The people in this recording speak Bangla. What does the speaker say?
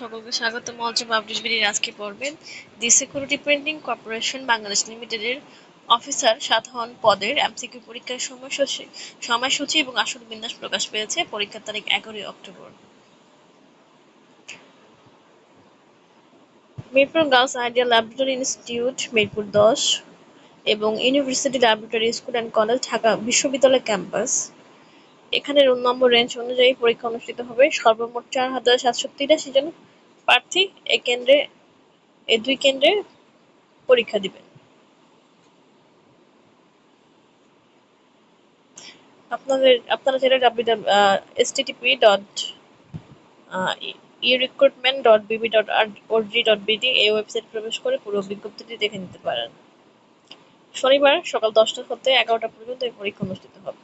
সকলকে স্বাগত মঞ্চ পাবলিশ বিডির আজকে পড়বেন the security printing corporation Bangladesh লিমিটেডের অফিসার সাধারণ পদের এমসিকিউ পরীক্ষার সময়সূচি সময়সূচি এবং আসল বিন্যাস প্রকাশ পেয়েছে পরীক্ষার তারিখ এগারোই October. Mirpur girls ideal laboratory institute, Mirpur দশ এবং university laboratory school and college, Dhaka বিশ্ববিদ্যালয় ক্যাম্পাস। এখানে রোল নম্বর রেঞ্জ অনুযায়ী পরীক্ষা অনুষ্ঠিত হবে। সর্বমোট চার হাজার সাতশো তিরাশি জন প্রার্থী এ কেন্দ্রে, এ দুই কেন্দ্রে পরীক্ষা দিবেন। আপনাদের, আপনারা চাইলে W S TTP dot E recruitment dot BB dot R org dot BD এই ওয়েবসাইট প্রবেশ করে পুরো বিজ্ঞপ্তিটি দেখে নিতে পারেন। শনিবার সকাল দশটা হতে এগারোটা পর্যন্ত এই পরীক্ষা অনুষ্ঠিত হবে।